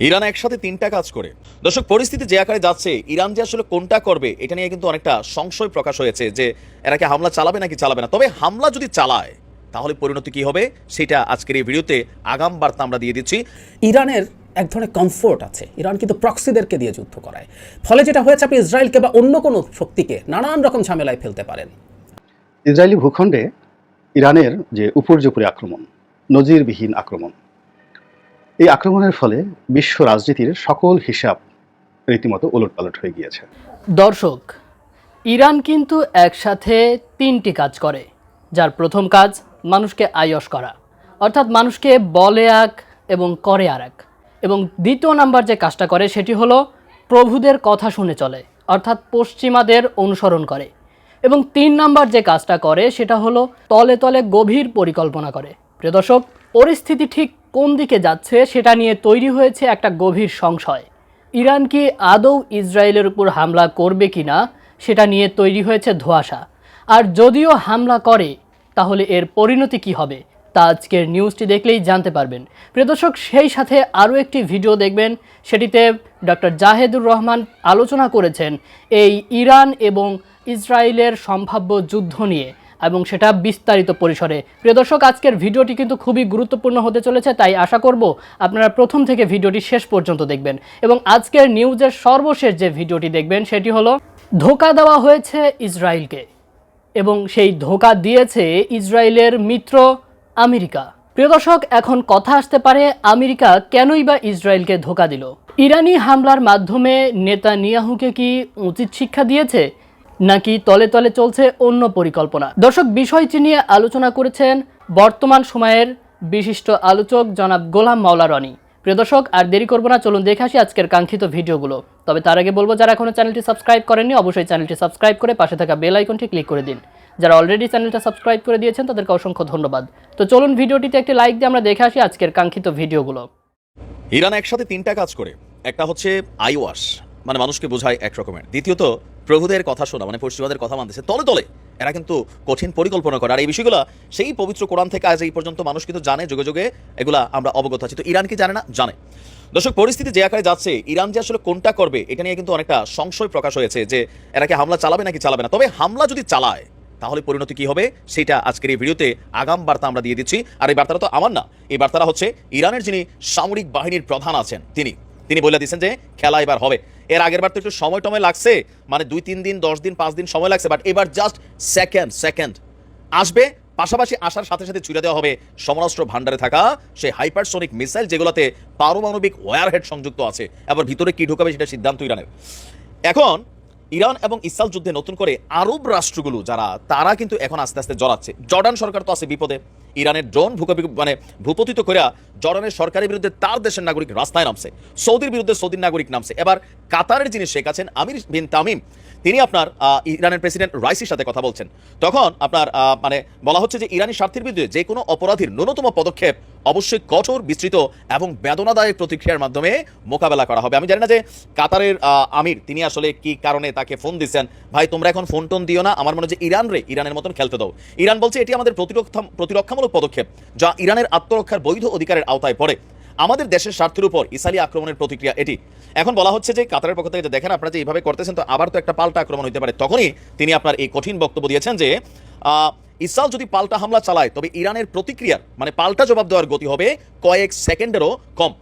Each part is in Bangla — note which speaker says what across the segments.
Speaker 1: ইরান একসাথে তিনটা কাজ করে। দর্শক পরিস্থিতি যে আকারে যাচ্ছে ইরান যে আসলে কোনটা করবে এটা নিয়ে কিন্তু অনেকটা সংশয় প্রকাশ হয়েছে যে এরা কি হামলা চালাবে নাকি চালাবে না। তবে হামলা যদি চালায় তাহলে পরিণতি কি হবে? সেটা আজকের এই ভিডিওতে আগাম বার্তা আমরা দিয়ে দিচ্ছি।
Speaker 2: ইরানের এক ধরনের কমফোর্ট আছে। ইরান কিন্তু প্রক্সিদেরকে দিয়ে যুদ্ধ করায়। ফলে যেটা হয়েছে আপনি ইসরায়েলকে বা অন্য কোনো শক্তিকে নানান রকম ঝামেলায় ফেলতে পারেন।
Speaker 3: ইসরায়েলি ভূখণ্ডে ইরানের যে উপর্যুপরি আক্রমণ নজিরবিহীন আক্রমণ এই আক্রমণের ফলে বিশ্ব রাজনীতির সকল হিসাব রীতিমতো ওলটপালট হয়ে গিয়েছে।
Speaker 4: দর্শক, ইরান কিন্তু একসাথে তিনটি কাজ করে, যার প্রথম কাজ মানুষকে আয়স করা। অর্থাৎ মানুষকে বলে এক এবং করে আর এক এবং দ্বিতীয় নাম্বার যে কাজটা করে সেটি হলো প্রভুদের কথা শুনে চলে, অর্থাৎ পশ্চিমাদের অনুসরণ করে। এবং তিন নাম্বার যে কাজটা করে সেটা হলো তলে তলে গভীর পরিকল্পনা করে। প্রিয় দর্শক, পরিস্থিতি ঠিক কোন দিকে যাচ্ছে সেটা নিয়ে তৈরি হয়েছে একটা গভীর সংশয়। ইরান কি আদৌ ইসরায়েলের উপর হামলা করবে কিনা সেটা নিয়ে তৈরি হয়েছে ধোঁয়াশা। আর যদিও হামলা করে, তাহলে এর পরিণতি কি হবে তা আজকের নিউজটি দেখলেই জানতে পারবেন। প্রিয় দর্শক, সেই সাথে আরও একটি ভিডিও দেখবেন, সেটিতে ডক্টর জাহেদুর রহমান আলোচনা করেছেন এই ইরান এবং ইসরায়েলের সম্ভাব্য যুদ্ধ নিয়ে। এবং সেটা বিস্তারিত পরিসরে। প্রিয় দর্শক, আজকের ভিডিওটি কিন্তু খুবই গুরুত্বপূর্ণ হতে চলেছে, তাই আশা করব আপনারা প্রথম থেকে ভিডিওটি শেষ পর্যন্ত দেখবেন। এবং আজকের নিউজের সর্বশেষ যে ভিডিওটি দেখবেন, সেটি হলো, ধোকা দেওয়া হয়েছে ইসরায়েলকে এবং সেই ধোকা দিয়েছে ইসরায়েলের মিত্র আমেরিকা। প্রিয় দর্শক, এখন কথা আসতে পারে আমেরিকা কেনই বা ইসরায়েলকে ধোকা দিল? ইরানি হামলার মাধ্যমে নেতানিয়াহুকে কি উচিত শিক্ষা দিয়েছে? নাকি তলে তলে চলছে অন্য পরিকল্পনা? দর্শক, বিষয়টি নিয়ে আলোচনা করেছেন বর্তমান সময়ের বিশিষ্ট আলোচক জনাব গোলাম মাওলা রনি। প্রিয় দর্শক, আর দেরি করব না, চলুন দেখে আসি আজকের কাঙ্ক্ষিত ভিডিওগুলো। তবে তার আগে বলব, যারা এখনও চ্যানেলটি সাবস্ক্রাইব করেননি, অবশ্যই চ্যানেলটি সাবস্ক্রাইব করে পাশে থাকা বেল আইকনটি ক্লিক করে দিন। যারা অলরেডি চ্যানেলটা সাবস্ক্রাইব করে দিয়েছেন, তাদেরকে অসংখ্য ধন্যবাদ। তো চলুন ভিডিওটিতে একটি লাইক দিয়ে আমরা দেখে আসি আজকের কাঙ্ক্ষিত ভিডিওগুলো।
Speaker 1: ইরান একসাথে তিনটা কাজ করে। একটা হচ্ছে আইওয়াশ মানে মানুষকে বোঝায় এক রকমের। দ্বিতীয়ত প্রভুদের কথা শোনা মানে পশ্চিমাদের কথা মানতেছে, তলে তলে এরা কিন্তু কঠিন পরিকল্পনা করে। আর এই বিষয়গুলো, সেই পবিত্র কোরআন থেকে আজ এই পর্যন্ত মানুষ কিন্তু জানে, যুগে যুগে এগুলা আমরা অবগত আছি। তো ইরান কি জানে না? জানে। দর্শক, পরিস্থিতি যে আকারে যাচ্ছে, ইরান যে আসলে কোনটা করবে, এটা নিয়ে কিন্তু অনেকটা সংশয় প্রকাশ হয়েছে যে এরা কি হামলা চালাবে নাকি চালাবে না। তবে হামলা যদি চালায়, তাহলে পরিণতি কি হবে? সেটা আজকের এই ভিডিওতে আগাম বার্তা আমরা দিয়ে দিচ্ছি। আর এই বার্তাটা তো আমার না, এই বার্তাটা হচ্ছে ইরানের যিনি সামরিক বাহিনীর প্রধান আছেন, তিনি। তিনি বলে দিচ্ছেন যে খেলা এবার হবে। এর আগের বার তো একটু সময় টময় লাগছে মানে দুই, তিন দিন, দশ দিন, পাঁচ দিন সময় লাগছে বাট এবার জাস্ট সেকেন্ড সেকেন্ড আসবে, পাশাপাশি আসার সাথে সাথে ছুড়ে দেওয়া হবে সমরাস্ত্র ভান্ডারে থাকা সেই হাইপারসোনিক মিসাইল যেগুলোতে পারমাণবিক ওয়ারহেড সংযুক্ত আছে। আবার ভিতরে কি ঢুকাবে সেটা সিদ্ধান্ত ইরানের এখন ইরান এবং ইসরায়েল যুদ্ধে নতুন করে আরব রাষ্ট্রগুলো যারা, তারা কিন্তু এখন আস্তে আস্তে জড়াচ্ছে। জর্ডান সরকার তো আছে বিপদে। ইরানের ড্রোন ভূকপি মানে ভূপতিত করে জর্ডানের সরকারের বিরুদ্ধে তার দেশের নাগরিক রাস্তায় নামছে। সৌদির বিরুদ্ধে সৌদির নাগরিক নামছে। এবার কাতারের যিনি শেখ আছেন, আমির বিন তামিম তিনি আপনার ইরানের প্রেসিডেন্ট রাইসির সাথে কথা বলছেন। তখন আপনার মানে বলা হচ্ছে যে ইরানি স্বার্থের বিরুদ্ধে যে কোনো অপরাধীর ন্যূনতম পদক্ষেপ অবশ্যই কঠোর, বিস্তৃত এবং বেদনাদায়ক প্রতিক্রিয়ার মাধ্যমে মোকাবেলা করা হবে। আমি জানি না যে কাতারের আমির তিনি আসলে কি কারণে তাকে ফোন দিচ্ছেন। ভাই, তোমরা এখন ফোন টোন দিও না, আমার মনে হয় যে ইরান রে, ইরানের মতন খেলতে দাও। ইরান বলছে এটি আমাদের প্রতিরক্ষা, প্রতিরক্ষামূলক পদক্ষেপ, যা ইরানের আত্মরক্ষার বৈধ অধিকারের আওতায় পড়ে। আমাদের দেশের স্বার্থের উপর ইসালি আক্রমণের প্রতিক্রিয়া এটি। এখন বলা হচ্ছে যে, কাতারের পক্ষ থেকে যে দেখেন আপনারা যে এইভাবে করতেছেন, তো আবার তো একটা পাল্টা আক্রমণ হতে পারে। তখনই তিনি আপনার এই কঠিন বক্তব্য দিয়েছেন যে ইসরায়েল যদি পাল্টা হামলা চালায়, তবে ইরানের প্রতিক্রিয়ার মানে পাল্টা জবাব দেওয়ার গতি হবে কয়েক সেকেন্ডেরও কম।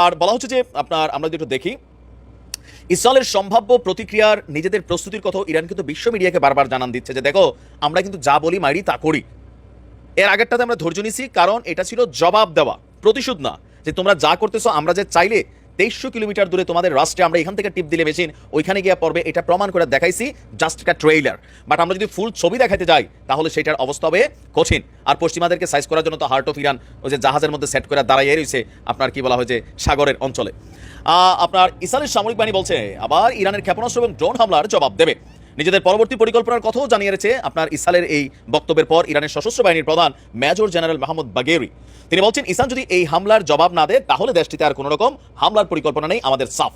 Speaker 1: আর বলা হচ্ছে যে, আপনার, আমরা যদি একটু দেখি, ইসরায়েলের সম্ভাব্য প্রতিক্রিয়ার নিজেদের প্রস্তুতির কথাও ইরান কিন্তু বিশ্ব মিডিয়াকে বারবার জানান দিচ্ছে যে, দেখো, আমরা কিন্তু যা বলি মারি তা করি। এর আগেরটাতে আমরা ধৈর্য নিছি, কারণ এটা ছিল জবাব দেওয়া, প্রতিশোধ না। যে তোমরা যা করতেছো, আমরা যে চাইলে তেইশশো কিলোমিটার দূরে তোমাদের রাষ্ট্রে আমরা এখান থেকে টিপ দিলে মেশিন, ওইখানে গিয়ে পড়বে এটা প্রমাণ করে দেখাইছি জাস্ট একটা ট্রেইলার বাট আমরা যদি ফুল ছবি দেখাতে যাই, তাহলে সেটার অবস্থা হবে কঠিন। আর পশ্চিমাদেরকে সাইজ করার জন্য তো হার্ট অফ ইরান ওই যে জাহাজের মধ্যে সেট করে দাঁড়াইয়ে রয়েছে আপনার কি বলা হয় যে সাগরের অঞ্চলে। আপনার ইসরায়েলের সামরিক বাহিনী বলছে, আবার ইরানের ক্ষেপণাস্ত্র এবং ড্রোন হামলার জবাব দেবে। নিজেদের পরবর্তী পরিকল্পনার কথাও জানিয়ে জানিয়েছে আপনার ইসরায়েলের এই বক্তব্যের পর ইরানের সশস্ত্র বাহিনীর প্রধান মেজর জেনারেল মাহমুদ বাগেরি। তিনি বলছেন ইসরান যদি এই হামলার জবাব না দেয় তাহলে দেশটিতে আর কোনো রকম হামলার পরিকল্পনা নেই আমাদের সাফ।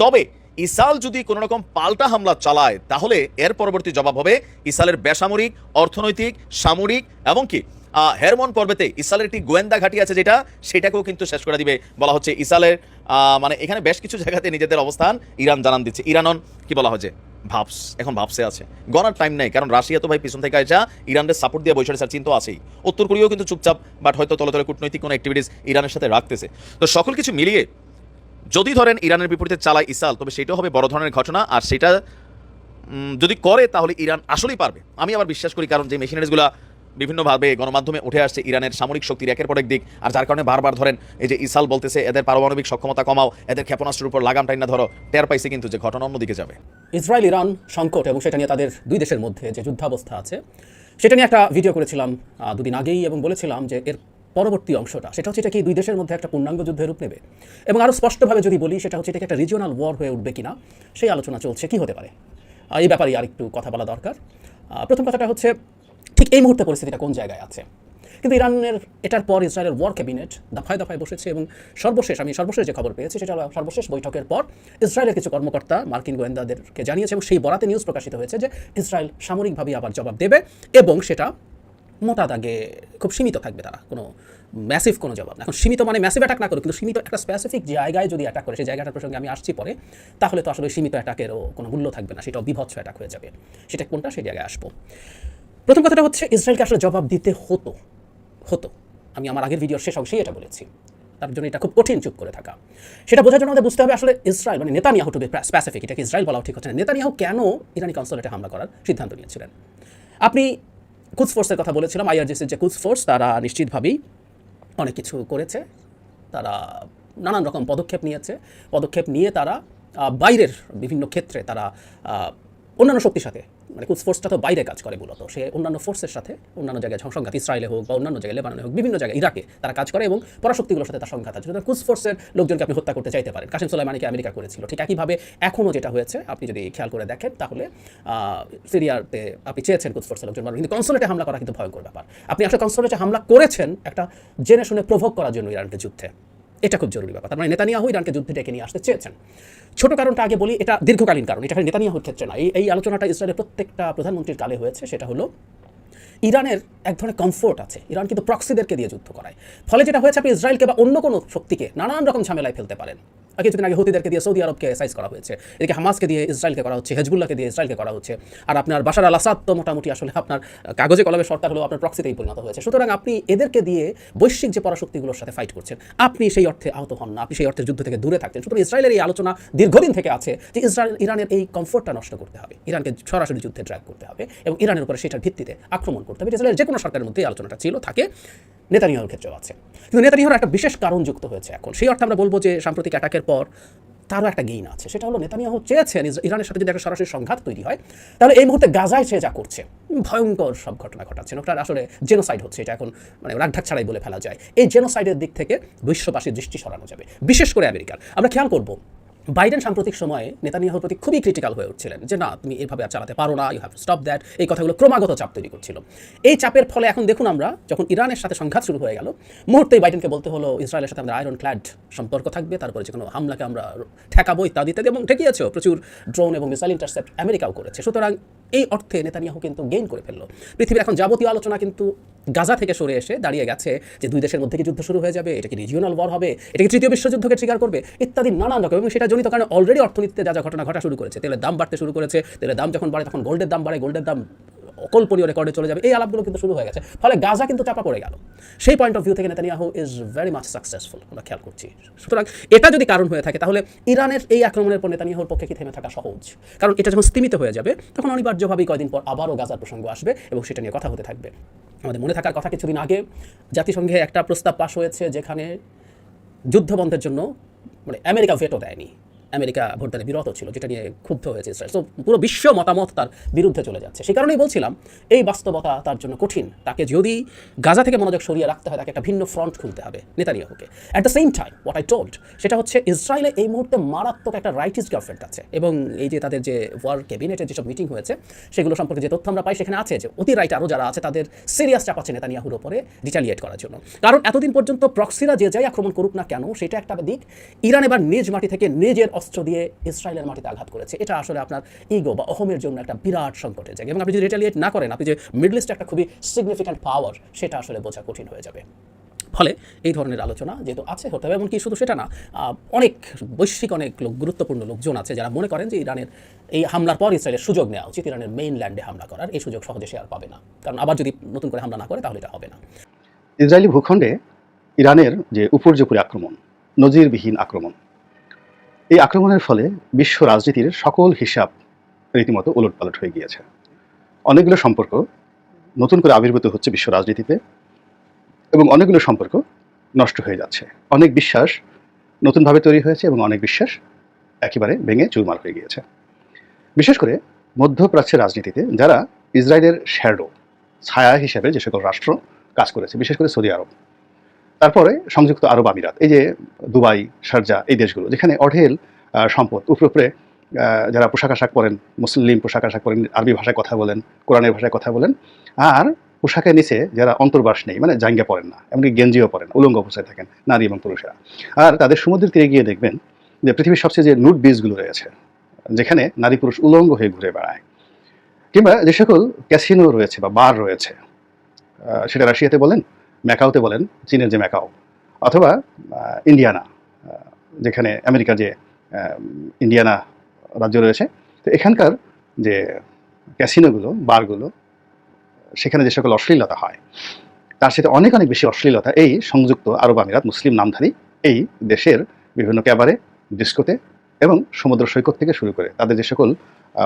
Speaker 1: তবে ইসরায়েল যদি কোনো রকম পাল্টা হামলা চালায় তাহলে এর পরবর্তী জবাব হবে ইসরায়েলের বেসামরিক অর্থনৈতিক সামরিক এবং কি হেরমন পর্বতে ইসরায়েলের একটি গোয়েন্দা ঘাঁটি আছে যেটা সেটাকেও কিন্তু শেষ করে দিবে বলা হচ্ছে ইসরায়েলের আহ, মানে এখানে বেশ কিছু জায়গাতে নিজেদের অবস্থান ইরান জানান দিচ্ছে। ইরানন কি বলা হচ্ছে ভাবস, এখন ভাবসে আছে। গণার টাইম নেই, কারণ রাশিয়া তো ভাই পিছন থেকে আসা ইরানের সাপোর্ট দিয়ে বৈশাখ স্যার চিন্তা আছেই। উত্তর কোরিয়াও কিন্তু চুপচাপ বাট হয়তো তলে তলে কূটনৈতিক কোনো অ্যাক্টিভিটিস ইরানের সাথে রাখতেছে। তো সকল কিছু মিলিয়ে, যদি ধরেন ইরানের বিপরীতে চালায় ইসাল তবে সেটাও হবে বড় ধরনের ঘটনা, আর সেটা যদি করে তাহলে ইরান আসলেই পারবে। আমি আবার বিশ্বাস করি, কারণ যে মেশিনারিজগুলো বিভিন্নভাবে গণমাধ্যমে উঠে আসছে ইরানের সামরিক শক্তির একের পর এক দিক, আর যার কারণে বারবার ধরেন এই যে ইসাল বলতেছে, এদের পারমাণবিক সক্ষমতা কমাও, এদের ক্ষেপণাস্ত্রের উপর লাগাম টাইনা ধরো, টের পাইছে কিন্তু যে ঘটনা অন্যদিকে যাবে।
Speaker 2: ইসরায়েল, ইরান, সংকট এবং সেটা নিয়ে তাদের দুই দেশের মধ্যে যে যুদ্ধাবস্থা আছে, সেটা নিয়ে একটা ভিডিও করেছিলাম দুদিন আগেই এবং বলেছিলাম যে এর পরবর্তী অংশটা, সেটা হচ্ছে এটা কি দুই দেশের মধ্যে একটা পূর্ণাঙ্গ যুদ্ধের রূপ নেবে? এবং আরও স্পষ্টভাবে যদি বলি, সেটা হচ্ছে এটাকে একটা রিজিওনাল ওয়ার হয়ে উঠবে কিনা, সেই আলোচনা চলছে, কি হতে পারে? এই ব্যাপারে আর একটু কথা বলা দরকার। প্রথম কথাটা হচ্ছে ঠিক এই মুহূর্তে পরিস্থিতিটা কোন জায়গায় আছে? কিন্তু ইরানের, এটার পর ইসরায়েলের ওয়ার ক্যাবিনেট দফায় দফায় বসেছে এবং সর্বশেষ, আমি সর্বশেষ যে খবর পেয়েছি সেটা হলো সর্বশেষ বৈঠকের পর ইসরায়েলের কিছু কর্মকর্তা মার্কিন গোয়েন্দাদেরকে জানিয়েছে এবং সেই বরাতে নিউজ প্রকাশিত হয়েছে যে ইসরায়েল সামরিকভাবে আবার জবাব দেবে এবং সেটা মোটা দাগে খুব সীমিত থাকবে তারা। কোনো ম্যাসিভ কোনো জবাব না। এখন সীমিত মানে ম্যাসিভ অ্যাটাক না করুক, কিন্তু সীমিত একটা স্পেসিফিক জায়গায় যদি অ্যাটাক করে, সেই জায়গাটার প্রসঙ্গে আমি আসছি পরে, তাহলে তো আসলে সীমিত অ্যাটাকেরও কোনো মূল্য থাকবে না, সেটাও বিভৎস অ্যাটাক হয়ে যাবে। সেটা কোনটা, সেই জায়গায় আসব। প্রথম কথাটা হচ্ছে, ইসরায়েলকে আসলে জবাব দিতে হতো। হতো। আমি আমার আগের ভিডিওর শেষ অংশেই এটা বলেছি। তার জন্য এটা খুব কঠিন চুপ করে থাকা। সেটা বোঝার জন্য আমাদের বুঝতে হবে আসলে ইসরায়েল মানে নেতানিয়াহু টু বি স্পেসিফিক এটাকে ইসরায়েল বলাও ঠিক হচ্ছে না। নেতানিয়াহু কেন ইরানি কনসুলেটে হামলা করার সিদ্ধান্ত নিয়েছিলেন? আপনি কুচ ফোর্সের কথা বলেছিলাম আইআরজিসির যে কুচ ফোর্স তারা নিশ্চিতভাবেই অনেক কিছু করেছে। তারা নানান রকম পদক্ষেপ নিয়েছে। পদক্ষেপ নিয়ে তারা বাইরের বিভিন্ন ক্ষেত্রে তারা অন্যান্য শক্তির সাথে মানে কুচ ফোর্সটা তো বাইরে কাজ করে মূলত। সে অন্যান্য ফোর্সের সাথে, অন্যান্য জায়গায় সংঘাত, ইসরায়েলে হোক বা অন্যান্য জায়গায় লেবাননে হোক, বিভিন্ন জায়গায় ইরাকে তারা কাজ করে এবং পরাশক্তিগুলোর সাথে তার সংঘাত আছে। কুচ ফোর্সের লোকজনকে আপনি হত্যা করতে চাইতে পারেন। কাসিম সোলাইমানিকে আমেরিকা করেছিল। ঠিক একইভাবে এখনও যেটা হয়েছে, আপনি যদি খেয়াল করে দেখেন তাহলে সিরিয়াতে আপনি চেয়েছেন কুচ ফোর্সের লোকজন কিন্তু কনসোলেটে হামলা করা কিন্তু ভয়ঙ্কর ব্যাপার। আপনি আসলে কনসুলেটে হামলা করেছেন একটা জেনে শুনে প্রভোগ করার জন্য ইরানকে যুদ্ধে। এটা খুব জরুরি ব্যাপার। তার মানে নেতানিয়াহু ইরানকে যুদ্ধে ডেকে নিয়ে আসতে চেয়েছেন। ছোট কারণটা আগে বলি, এটা দীর্ঘকালীন কারণ, এটা নেতানিয়াহুর ক্ষেত্রে না এই এই আলোচনাটা ইসরায়েলের প্রত্যেকটা প্রধানমন্ত্রীর কালে হয়েছে, সেটা হলো ইরানের এক ধরনের কমফোর্ট আছে। ইরান কিন্তু প্রক্সিদেরকে দিয়ে যুদ্ধ করায়। ফলে যেটা হয়েছে আপনি ইসরায়েলকে বা অন্য কোনো শক্তিকে নানান রকম ঝামেলায় ফেলতে পারেন। কিছুদিন আগে হুতিদেরকে দিয়ে সৌদি আরবকে সাইজ করা হয়েছে। এদিকে হামাসকে দিয়ে ইসরায়েলকে করা হচ্ছে, হেজবুল্লাহকে দিয়ে ইসরায়েলকে করা হচ্ছে। আর আপনার বাশার আল আসাদ তো মোটামুটি আসলে আপনার কাগজে কলমে সরকার হলেও আপনার প্রক্সিতেই পরিণত হয়েছে। সুতরাং আপনি এদেরকে দিয়ে বৈশ্বিক যে পরাশক্তিগুলোর সাথে ফাইট করছেন, আপনি সেই অর্থে আহত হন না, আপনি সেই অর্থে যুদ্ধ থেকে দূরে থাকছেন। সুতরাং ইসরায়েলের এই আলোচনা দীর্ঘদিন থেকে আছে যে ইসরায়েল, ইরানের এই কমফোর্টটা নষ্ট করতে হবে। ইরানকে সরাসরি যুদ্ধে ড্র্যাগ করতে হবে এবং ইরানের উপরে সেটার ভিত্তিতে আক্রমণ করতে হবে। ইসরায়েলের যে কোনো সরকারের মধ্যে আলোচনাটা ছিল, থাকে। নেতানিয়াহুর ক্ষেত্রেও আছে। কিন্তু নেতানিয়াহুর একটা বিশেষ কারণ যুক্ত হয়েছে এখন। সেই অর্থে আমরা বলব যে সাম্প্রতিক অ্যাটাকের পর তারও একটা গেইন আছে। সেটা হলো নেতানিয়াহু চেয়েছেন ইরানের সাথে যদি একটা সরাসরি সংঘাত তৈরি হয়, তাহলে এই মুহূর্তে গাজায় সে যা করছে, ভয়ঙ্কর সব ঘটনা ঘটাচ্ছে। ওটা আসলে জেনোসাইড হচ্ছে, এটা এখন মানে রাগঢাক ছাড়াই বলে ফেলা যায়। এই জেনোসাইডের দিক থেকে বিশ্ববাসীর দৃষ্টি সরানো যাবে, বিশেষ করে আমেরিকার। আমরা খেয়াল করব বাইডেন সাম্প্রতিক সময়ে নেতানিয়াহুর প্রতি খুবই ক্রিটিক্যাল হয়ে উঠছিলেন যে, না, তুমি এভাবে আর চালাতে পারো না ইউ হ্যাভ স্টপ দ্যাট এই কথাগুলো ক্রমাগত চাপ তৈরি করছিল। এই চাপের ফলে এখন দেখুন আমরা, যখন ইরানের সাথে সংঘাত শুরু হয়ে গেল, মুহূর্তেই বাইডেনকে বলতে হলো, ইসরায়েলের সাথে আমাদের আয়রন ক্ল্যাড সম্পর্ক থাকবে, তারপরে যে কোনো হামলাকে আমরা ঠেকাবো ইত্যাদি ইত্যাদি, এবং ঠেকিয়েছেও প্রচুর ড্রোন এবং মিসাইল ইন্টারসেপ্ট আমেরিকাও করেছে। সুতরাং এই অর্থে নেতানিয়াহু কিন্তু গেইন করে ফেলল। পৃথিবীর এখন যাবতীয় আলোচনা কিন্তু গাজা থেকে সরে এসে দাঁড়িয়ে গেছে যে দুই দেশের মধ্যে কি যুদ্ধ শুরু হয়ে যাবে, এটা কি রিজিওনাল ওয়ার হবে, এটা কি তৃতীয় বিশ্বযুদ্ধকে ট্রিগার করবে, ইত্যাদি নানান রকম। এবং সেটা জনিত কারণে অলরেডি অর্থনীতিতে যা যা ঘটনা ঘটা শুরু করেছে, তেলের দাম বাড়তে শুরু করেছে, তেলের দাম যখন বাড়ে তখন গোল্ডের দাম বাড়ে গোল্ডের দাম অকল্পনীয় রেকর্ডে চলে যাবে। এই আলাপগুলো কিন্তু শুরু হয়ে গেছে। ফলে গাজা কিন্তু চাপা পড়ে গেল। সেই পয়েন্ট অফ ভিউ থেকে Netanyahu is very much successful আমরা খেয়াল করছি। সুতরাং এটা যদি কারণ হয়ে থাকে, তাহলে ইরানের এই আক্রমণের পর নেতানিয়াহুর পক্ষে কি থেমে থাকা সহজ? কারণ এটা যখন স্তীমিত হয়ে যাবে, তখন অনিবার্যভাবেই কয়দিন পর আবারও গাজার প্রসঙ্গ আসবে এবং সেটা নিয়ে কথা হতে থাকবে। আমাদের মনে থাকার কথা, কিছুদিন আগে জাতিসংঘে একটা প্রস্তাব পাশ হয়েছে, যেখানে যুদ্ধবন্ধের জন্য মানে আমেরিকা ভেটো দেয়নি। আমেরিকা ভোটদানে বিরত ছিল, যেটা নিয়ে ক্ষুব্ধ হয়েছে ইসরায়েল। তো পুরো বিশ্ব মতামত তার বিরুদ্ধে চলে যাচ্ছে। সেই কারণেই বলছিলাম, এই বাস্তবতা তার জন্য কঠিন। তাকে যদি গাজা থেকে মনোযোগ সরিয়ে রাখতে হয়, তাকে একটা ভিন্ন ফ্রন্ট খুলতে হবে নেতানিয়াহুকে। At the same time what I told সেটা হচ্ছে ইসরায়েলে এই মুহূর্তে মারাত্মক একটা রাইটিস গভর্নমেন্ট আছে। এবং এই যে তাদের যে ওয়ার ক্যাবিনেটের যেসব মিটিং হয়েছে, সেগুলো সম্পর্কে যে তথ্য আমরা পাই সেখানে আছে যে, অতি রাইট আরও যারা আছে, তাদের সিরিয়াস চাপ আছে নেতানিয়াহুর উপরে রিটালিয়েট করার জন্য। কারণ এতদিন পর্যন্ত প্রক্সিরা যে যাই আক্রমণ করুক না কেন, সেটা একটা দিক। ইরান এবার নিজ মাটি থেকে নিজের অস্ত্র দিয়ে ইসরায়েলের মাটিতে আঘাত করেছে। এটা আসলে আপনার ইগো বা অহমের জন্য একটা বিরাট সংকটের জায়গা এবং আপনি যদি রেটালিয়েট না করেন, আপনি যে মিডল ইস্টে একটা খুবই সিগনিফিক্যান্ট পাওয়ার সেটা আসলে বোঝা কঠিন হয়ে যাবে। ফলে এই ধরনের আলোচনা যেহেতু আছে, হতে হবে। এমনকি শুধু সেটা না অনেক বৈশ্বিক, অনেক লোক, গুরুত্বপূর্ণ লোকজন আছে যারা মনে করেন যে ইরানের এই হামলার পর ইসরায়েলের সুযোগ নেওয়া উচিত। ইরানের মেইন ল্যান্ডে হামলা করার। এই সুযোগ সহজে সে আর পাবে না। কারণ আবার যদি নতুন করে হামলা না করে, তাহলে এটা হবে না।
Speaker 3: ইসরায়েলি ভূখণ্ডে ইরানের যে উপর্যুপরি আক্রমণ, নজিরবিহীন আক্রমণ এই আক্রমণের ফলে বিশ্ব রাজনীতির সকল হিসাব রীতিমতো ওলটপালট হয়ে গিয়েছে। অনেকগুলো সম্পর্ক নতুন করে আবির্ভূত হচ্ছে বিশ্ব রাজনীতিতে এবং অনেকগুলো সম্পর্ক নষ্ট হয়ে যাচ্ছে। অনেক বিশ্বাস নতুনভাবে তৈরি হয়েছে এবং অনেক বিশ্বাস একেবারে ভেঙে চুরমার হয়ে গিয়েছে। বিশেষ করে মধ্যপ্রাচ্যের রাজনীতিতে যারা ইসরায়েলের শ্যাডো, ছায়া হিসেবে যে সকল রাষ্ট্র কাজ করেছে, বিশেষ করে সৌদি আরব তারপরে সংযুক্ত আরব আমিরাত, এই যে দুবাই, শারজা, এই দেশগুলো, যেখানে অঢেল সম্পদ, উপরে উপরে যারা পোশাক আশাক পরেন, মুসলিম পোশাক আশাক পরেন, আরবি ভাষায় কথা বলেন, কোরআনের ভাষায় কথা বলেন, আর পোশাকের নিচে যারা অন্তর্বাস নেই মানে জাঙ্গা পরেন না, এমনকি গেঞ্জিও পরেন উলঙ্গ অবস্থায় থাকেন, নারী এবং পুরুষেরা। আর তাদের সমুদ্রের তীরে গিয়ে দেখবেন যে পৃথিবীর সবচেয়ে যে নুট বিচগুলো রয়েছে, যেখানে নারী পুরুষ উলঙ্গ হয়ে ঘুরে বেড়ায়, কিংবা যে সকল ক্যাসিনো রয়েছে বা বার রয়েছে সেটা রাশিয়াতে বলেন ম্যাকাওতে বলেন, চীনের যে ম্যাকাও, অথবা ইন্ডিয়ানা যেখানে আমেরিকার যে ইন্ডিয়ানা রাজ্য রয়েছে, তো এখানকার যে ক্যাসিনোগুলো, বারগুলো, সেখানে যে সকল অশ্লীলতা হয়, তার সাথে অনেক অনেক বেশি অশ্লীলতা, এই সংযুক্ত আরব আমিরাত মুসলিম নামধারী এই দেশের বিভিন্ন ক্যাবারে, ডিস্কোতে এবং সমুদ্র সৈকত থেকে শুরু করে, তাদের যে সকল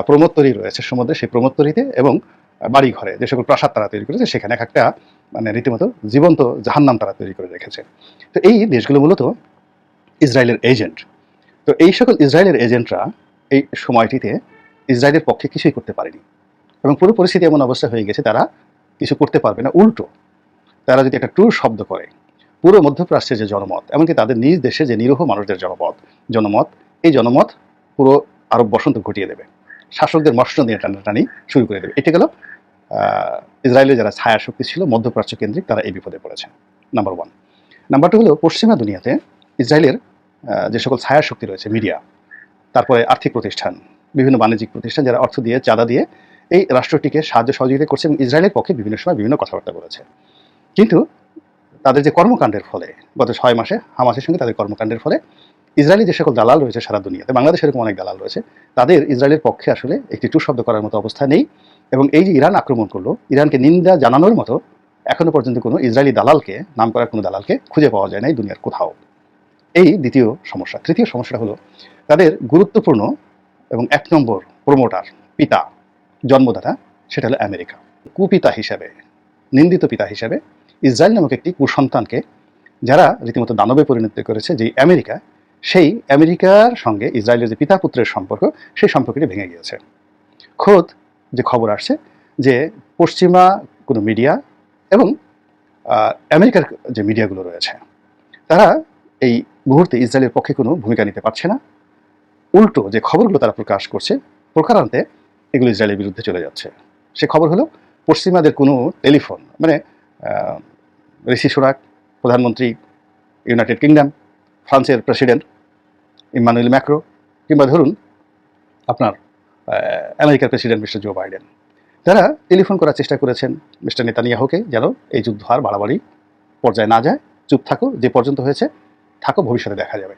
Speaker 3: প্রমোত্তরী রয়েছে সমুদ্রে, সেই প্রমোত্তরীতে এবং বাড়িঘরে যে সকল প্রাসাদ তারা তৈরি করেছে, সেখানে এক একটা মানে রীতিমতো জীবন্ত জাহান্নাম তারা তৈরি করে রেখেছে। তো এই দেশগুলো মূলত ইসরায়েলের এজেন্ট তো এই সকল ইসরায়েলের এজেন্টরা এই সময়টিতে ইসরায়েলের পক্ষে কিছুই করতে পারেনি। এবং পুরো পরিস্থিতি এমন অবস্থা হয়ে গেছে, তারা কিছু করতে পারবে না, উল্টো। তারা যদি একটা ট্যুর শব্দ করে, পুরো মধ্যপ্রাচ্যের যে জনমত, এমনকি তাদের নিজ দেশে যে নিরীহ মানুষদের জনমত জনমত, এই জনমত পুরো আরব বসন্ত ঘটিয়ে দেবে। শাসকদের মস্ত নিয়ে টানাটানি শুরু করে দেবে। এটা গেল ইসরায়েলের যারা ছায়া শক্তি ছিল, মধ্যপ্রাচ্য কেন্দ্রিক, তারা এই বিপদে পড়েছে নাম্বার ওয়ান নাম্বার টু হলো, পশ্চিমা দুনিয়াতে ইসরায়েলের যে সকল ছায়া শক্তি রয়েছে, মিডিয়া, তারপরে আর্থিক প্রতিষ্ঠান, বিভিন্ন বাণিজ্যিক প্রতিষ্ঠান যারা অর্থ দিয়ে, চাঁদা দিয়ে এই রাষ্ট্রটিকে সাহায্য সহযোগিতা করছে এবং ইসরায়েলের পক্ষে বিভিন্ন সময় বিভিন্ন কথাবার্তা বলেছে। কিন্তু তাদের যে কর্মকাণ্ডের ফলে, গত ছয় মাসে হামাসের সঙ্গে তাদের কর্মকাণ্ডের ফলে ইসরায়েলি যে সকল দালাল রয়েছে সারা দুনিয়াতে বাংলাদেশে এরকম অনেক দালাল রয়েছে, তাদের ইসরায়েলের পক্ষে আসলে একটি টু শব্দ করার মতো অবস্থা নেই। এবং এই যে ইরান আক্রমণ করল, ইরানকে নিন্দা জানানোর মতো এখনও পর্যন্ত কোনো ইসরায়েলি দালালকে নাম করার কোনো দালালকে খুঁজে পাওয়া যায় না এই দুনিয়ার কোথাও। এই দ্বিতীয় সমস্যা। তৃতীয় সমস্যা হলো, তাদের গুরুত্বপূর্ণ এবং এক নম্বর প্রমোটার পিতা, জন্মদাতা, সেটা হলো আমেরিকা। কুপিতা হিসাবে, নিন্দিত পিতা হিসাবে, ইসরায়েল নামক একটি কুসন্তানকে, যারা রীতিমতো দানবে পরিণত করেছে যে আমেরিকা সেই আমেরিকার সঙ্গে ইসরায়েলের যে পিতা পুত্রের সম্পর্ক, সেই সম্পর্কটি ভেঙে গিয়েছে। খোদ যে খবর আসছে যে পশ্চিমা কোনো মিডিয়া এবং আমেরিকার যে মিডিয়াগুলো রয়েছে, তারা এই মুহূর্তে ইসরায়েলের পক্ষে কোনো ভূমিকা নিতে পারছে না। উল্টো যে খবরগুলো তারা প্রকাশ করছে প্রকার প্রকারান্তে এগুলো ইসরায়েলের বিরুদ্ধে চলে যাচ্ছে। সে খবর হলো, পশ্চিমাদের কোনো টেলিফোন মানে ঋষি সুরাক, প্রধানমন্ত্রী, ইউনাইটেড কিংডম, ফ্রান্সের প্রেসিডেন্ট ইমানুয়েল ম্যাক্রো কিংবা ধরুন আপনার আমেরিকার প্রেসিডেন্ট মিস্টার জো বাইডেন। তারা টেলিফোন করার চেষ্টা করেছেন মিস্টার নেতানিয়াহুকে যেন এই যুদ্ধ আর বাড়াবাড়ি পর্যায়ে না যায়। চুপ থাকো, যে পর্যন্ত হয়েছে, থাকো, ভবিষ্যতে দেখা যাবে।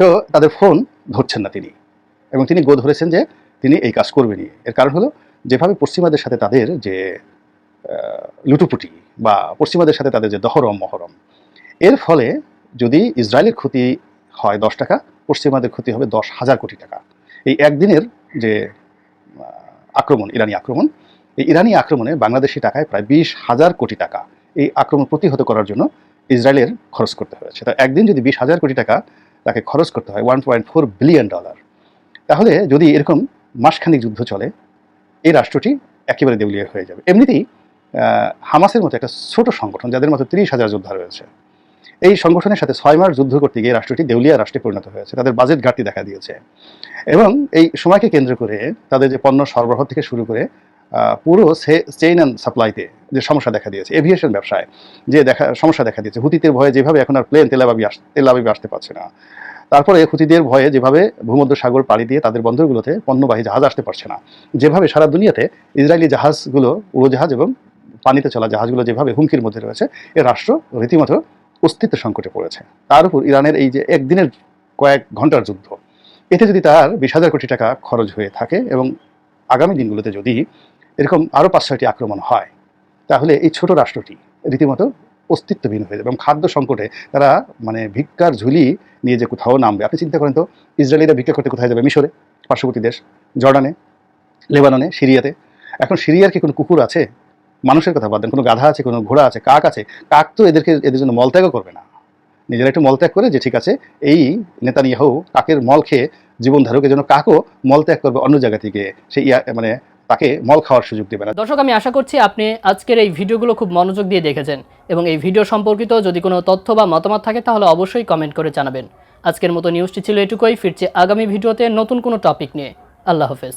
Speaker 3: তো তাদের ফোন ধরছেন না তিনি। এবং তিনি গো ধরেছেন যে তিনি এই কাজ করবেনই এর কারণ হলো, যেভাবে পশ্চিমাদের সাথে তাদের যে লুটুপুটি বা পশ্চিমাদের সাথে তাদের যে দহরম মহরম এর ফলে যদি ইসরায়েলের ক্ষতি হয় দশ টাকা পশ্চিমাদের ক্ষতি হবে দশ হাজার কোটি টাকা। এই একদিনের যে আক্রমণ, ইরানি আক্রমণ, এই ইরানি আক্রমণে বাংলাদেশি টাকায় প্রায় বিশ হাজার কোটি টাকা এই আক্রমণ প্রতিহত করার জন্য ইসরায়েলের খরচ করতে হয়েছে। তা একদিন যদি বিশ হাজার কোটি টাকা তাকে খরচ করতে হয় one point four billion dollar তাহলে যদি এরকম মাসখানিক যুদ্ধ চলে, এই রাষ্ট্রটি একেবারে দেউলিয়া হয়ে যাবে। এমনিতেই হামাসের মতো একটা ছোট সংগঠন, যাদের মতো তিরিশ হাজার যোদ্ধা রয়েছে এই সংগঠনের সাথে ছয় মাস যুদ্ধ করতে গিয়ে রাষ্ট্রটি দেউলিয়া রাষ্ট্রে পরিণত হয়েছে। তাদের বাজেট ঘাটতি দেখা দিয়েছে। এবং এই সময়কে কেন্দ্র করে তাদের যে পণ্য সরবরাহ থেকে শুরু করে পুরো চেইন অ্যান্ড সাপ্লাইতে যে সমস্যা দেখা দিয়েছে এভিয়েশন ব্যবসায় যে দেখা, সমস্যা দেখা দিয়েছে। হুতিতে ভয়ে যেভাবে এখন আর প্লেন তেলাবাবি আস তেলাবাবি আসতে পারছে না। তারপরে হুতিদের ভয়ে যেভাবে ভূমধ্য সাগর পাড়ি দিয়ে তাদের বন্দরগুলোতে পণ্যবাহী জাহাজ আসতে পারছে না। যেভাবে সারা দুনিয়াতে ইসরায়েলি জাহাজগুলো, উড়োজাহাজ এবং পানিতে চলা জাহাজগুলো যেভাবে হুমকির মধ্যে রয়েছে, এ রাষ্ট্র রীতিমতো অস্তিত্ব সংকটে পড়েছে। তার উপর ইরানের এই যে একদিনের কয়েক ঘণ্টার যুদ্ধ, এতে যদি তার বিশ হাজার কোটি টাকা খরচ হয়ে থাকে এবং আগামী দিনগুলোতে যদি এরকম আরও পাঁচ ছয়টি আক্রমণ হয়, তাহলে এই ছোট রাষ্ট্রটি রীতিমতো অস্তিত্বহীন হয়ে যাবে এবং খাদ্য সংকটে তারা মানে ভিক্ষার ঝুলি নিয়ে যে কোথাও নামবে। আপনি চিন্তা করেন তো, ইসরায়েলিরা ভিক্ষা করতে কোথায় যাবে? মিশরে, পার্শ্ববর্তী দেশ, জর্ডানে, লেবাননে, সিরিয়াতে। এখন সিরিয়ার কি কোনো কুকুর আছে? মানুষের কথা বাদ কোনো গাধা আছে, কোনো ঘোড়া আছে, কাক আছে, কাক তো এদেরকে, এদের জন্য মলত্যাগও করবে না। নিজেরা একটু মলত্যাগ করে যে ঠিক আছে, এই নেতানিয়াহু কাকের মল খেয়ে জীবন ধারক এজন্য কাকও মলত্যাগ করবে অন্য জায়গা থেকে সে ইয়া মানে তাকে মল খাওয়ার সুযোগ দেবে না।
Speaker 4: দর্শক, আমি আশা করছি আপনি আজকের এই ভিডিওগুলো খুব মনোযোগ দিয়ে দেখেছেন এবং এই ভিডিও সম্পর্কিত যদি কোনো তথ্য বা মতামত থাকে তাহলে অবশ্যই কমেন্ট করে জানাবেন। আজকের মতো নিউজটি ছিল এটুকুই, ফিরছে আগামী ভিডিওতে নতুন কোনো টপিক নিয়ে। আল্লাহ হাফেজ।